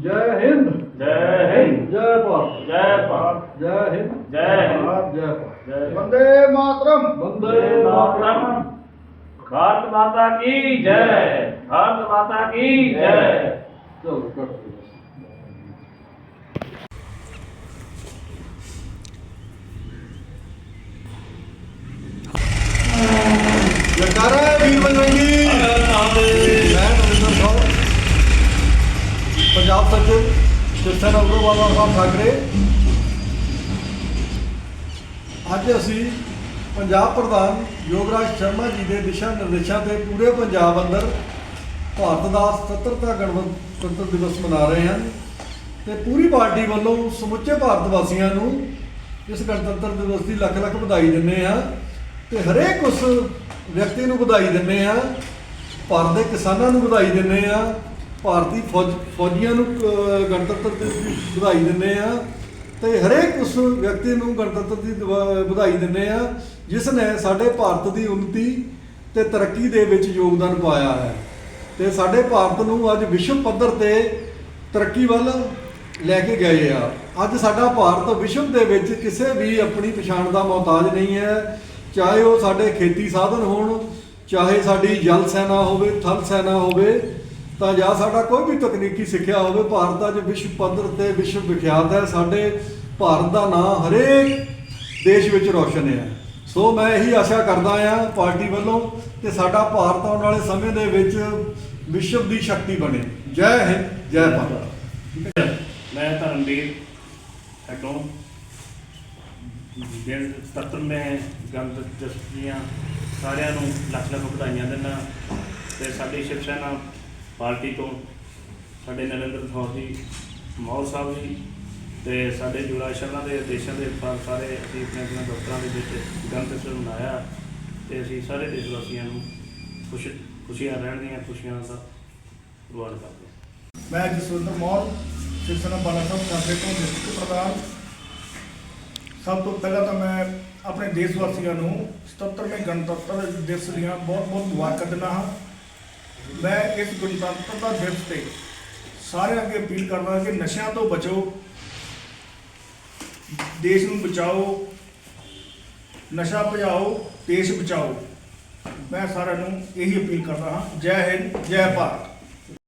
ਜੈ ਹਿੰਦ। ਜੈ ਹਿੰਦ। ਜੈ ਭਾਰਤ। ਜੈ ਭਾਰਤ। ਜੈ ਹਿੰਦ। ਜੈ ਭਾਰਤ। ਜੈ ਭਾਰਤ। ਵੰਦੇ ਮਾਤਰਮ। ਵੰਦੇ ਮਾਤਰਮ। ਭਾਰਤ ਮਾਤਾ ਕੀ ਜੈ? ਭਾਰਤ ਮਾਤਾ ਕੀ ਜੈ? ਜਕਾਰਾ ਵੀਰ ਬਲਵੰਗੀ ਸਿੱਖਣ ਅਗਰਵਾਲਾ ਸਾਹਿਬ ਠਾਕਰੇ। ਅੱਜ ਅਸੀਂ ਪੰਜਾਬ ਪ੍ਰਧਾਨ ਯੋਗਰਾਜ ਸ਼ਰਮਾ ਜੀ ਦੇ ਦਿਸ਼ਾ ਨਿਰਦੇਸ਼ਾਂ ਤੇ ਪੂਰੇ ਪੰਜਾਬ ਅੰਦਰ ਭਾਰਤ ਦਾ ਸੁਤੰਤਰਤਾ ਗਣਤੰਤਰ ਦਿਵਸ ਮਨਾ ਰਹੇ ਹਨ ਤੇ ਪੂਰੀ ਪਾਰਟੀ ਵੱਲੋਂ ਸਮੁੱਚੇ ਭਾਰਤ ਵਾਸੀਆਂ ਨੂੰ ਇਸ ਗਣਤੰਤਰ ਦਿਵਸ ਦੀ ਲੱਖ ਲੱਖ ਵਧਾਈ ਦਿੰਦੇ ਆ ਤੇ ਹਰੇਕ ਉਸ ਵਿਅਕਤੀ ਨੂੰ ਵਧਾਈ ਦਿੰਦੇ ਆ ਭਾਰਤ ਦੇ ਕਿਸਾਨਾਂ ਨੂੰ ਵਧਾਈ ਦਿੰਦੇ ਆ ਭਾਰਤੀ ਫੌਜ ਫੌਜੀਆਂ ਨੂੰ ਗਣਤੰਤਰ ਦੀ ਵਧਾਈ ਦਿੰਦੇ ਆ ਤੇ ਹਰੇਕ ਉਸ ਵਿਅਕਤੀ ਨੂੰ ਗਣਤੰਤਰ ਦੀ ਦਿਵਾ- ਵਧਾਈ ਦਿੰਦੇ ਆ, ਜਿਸ ਨੇ ਸਾਡੇ ਭਾਰਤ ਦੀ ਉન્નਤੀ ਤੇ ਤਰੱਕੀ ਦੇ ਵਿੱਚ ਯੋਗਦਾਨ ਪਾਇਆ ਹੈ। ਤੇ ਸਾਡੇ ਭਾਰਤ ਨੂੰ ਅੱਜ ਵਿਸ਼ਵ ਪੱਧਰ ਤੇ ਤਰੱਕੀ ਵੱਲ ਲੈ ਕੇ ਗਏ ਆ। ਅੱਜ ਸਾਡਾ ਭਾਰਤ ਵਿਸ਼ਵ ਦੇ ਵਿੱਚ ਕਿਸੇ ਵੀ ਆਪਣੀ ਪਛਾਣ ਦਾ ਮੁਹਤਾਜ ਨਹੀਂ ਹੈ। ਚਾਹੇ ਉਹ ਸਾਡੇ ਖੇਤੀ ਸਾਧਨ ਹੋਣ, ਚਾਹੇ ਸਾਡੀ ਜਲ ਸੈਨਾ ਹੋਵੇ, ਥਲ ਸੈਨਾ ਹੋਵੇ ਤਾਂ ਜਾਂ ਸਾਡਾ ਕੋਈ ਵੀ ਤਕਨੀਕੀ ਸਿੱਖਿਆ ਹੋਵੇ, ਭਾਰਤ ਅੱਜ ਵਿਸ਼ਵ ਪੱਧਰ ਤੇ ਵਿਸ਼ਵ ਵਿਖਿਆਤ ਹੈ, ਸਾਡੇ ਭਾਰਤ ਦਾ ਨਾਂ ਹਰੇਕ ਦੇਸ਼ ਵਿੱਚ ਰੋਸ਼ਨ ਹੈ। ਸੋ ਮੈਂ ਇਹੀ ਆਸ਼ਾ ਕਰਦਾ ਆ ਪਾਰਟੀ ਵੱਲੋਂ ਕਿ ਸਾਡਾ ਭਾਰਤ ਆਉਣ ਵਾਲੇ ਸਮੇਂ ਦੇ ਵਿੱਚ ਵਿਸ਼ਵ ਦੀ ਸ਼ਕਤੀ ਬਣੇ। ਜੈ ਹਿੰਦ, ਜੈ ਭਾਰਤ। ਮੈਂ ਧਰਮਵੀਰ ਹੈਡੋਂ ਜਿਹੜੇ ਤੱਤਰ ਮੈਂ ਗੰਦ ਜਸਤੀਆਂ ਸਾਰਿਆਂ ਨੂੰ ਲੱਖ ਲੱਖ ਵਧਾਈਆਂ ਦਿੰਦਾ ਤੇ ਸਾਡੀ ਸ਼ਿਕਸ਼ਾ ਨਾਲ ਪਾਰਟੀ ਤੋਂ ਸਾਡੇ ਨਰਿੰਦਰ ਕੌਰ ਜੀ, ਮੌਲ ਸਾਹਿਬ ਜੀ ਤੇ ਸਾਡੇ ਜੁੜਾ ਸ਼ਰਮਾ ਦੇ ਦੇਸ਼ਾਂ ਦੇ ਸਾਰੇ ਅਸੀਂ ਆਪਣੇ ਆਪਣੇ ਦਫ਼ਤਰਾਂ ਦੇ ਵਿੱਚ ਗਣਤੰਤਰ ਦਿਵਸ ਮਨਾਇਆ ਤੇ ਅਸੀਂ ਸਾਰੇ ਦੇਸ਼ ਵਾਸੀਆਂ ਨੂੰ ਖੁਸ਼ ਖੁਸ਼ੀਆਂ ਰਹਿਣ ਦੀਆਂ ਖੁਸ਼ੀਆਂ ਦਾ ਪ੍ਰਵਾਨ ਕਰਦੇ ਮੈਂ ਜਸਵਿੰਦਰ ਮੌਲ ਸਿਵ ਸੈਨਾ ਬਾਲਾ ਸਾਹਿਬ ਕਾਂਗਰਸ ਤੋਂ ਡਿਸਟ੍ਰਿਕਟ ਪ੍ਰਧਾਨ। ਸਭ ਤੋਂ ਪਹਿਲਾਂ ਤਾਂ ਮੈਂ ਆਪਣੇ ਦੇਸ਼ ਵਾਸੀਆਂ ਨੂੰ 77ਵੇਂ ਗਣਤੰਤਰ ਦਿਵਸ ਦੀਆਂ ਬਹੁਤ ਬਹੁਤ ਮੁਬਾਰਕਾਂ ਦਿੰਦਾ ਹਾਂ। ਮੈਂ ਇਸ ਗਣਤੰਤਰ ਦਿਵਸ ਤੇ ਸਾਰਿਆਂ ਅੱਗੇ ਅਪੀਲ ਕਰਦਾ ਕਿ ਨਸ਼ਿਆਂ ਤੋਂ ਬਚੋ, ਦੇਸ਼ ਨੂੰ ਬਚਾਓ, ਨਸ਼ਾ ਭਜਾਓ, ਦੇਸ਼ ਬਚਾਓ। ਮੈਂ ਸਾਰਿਆਂ ਨੂੰ ਇਹੀ ਅਪੀਲ ਕਰਦਾ ਹਾਂ। ਜੈ ਹਿੰਦ, ਜੈ ਭਾਰਤ।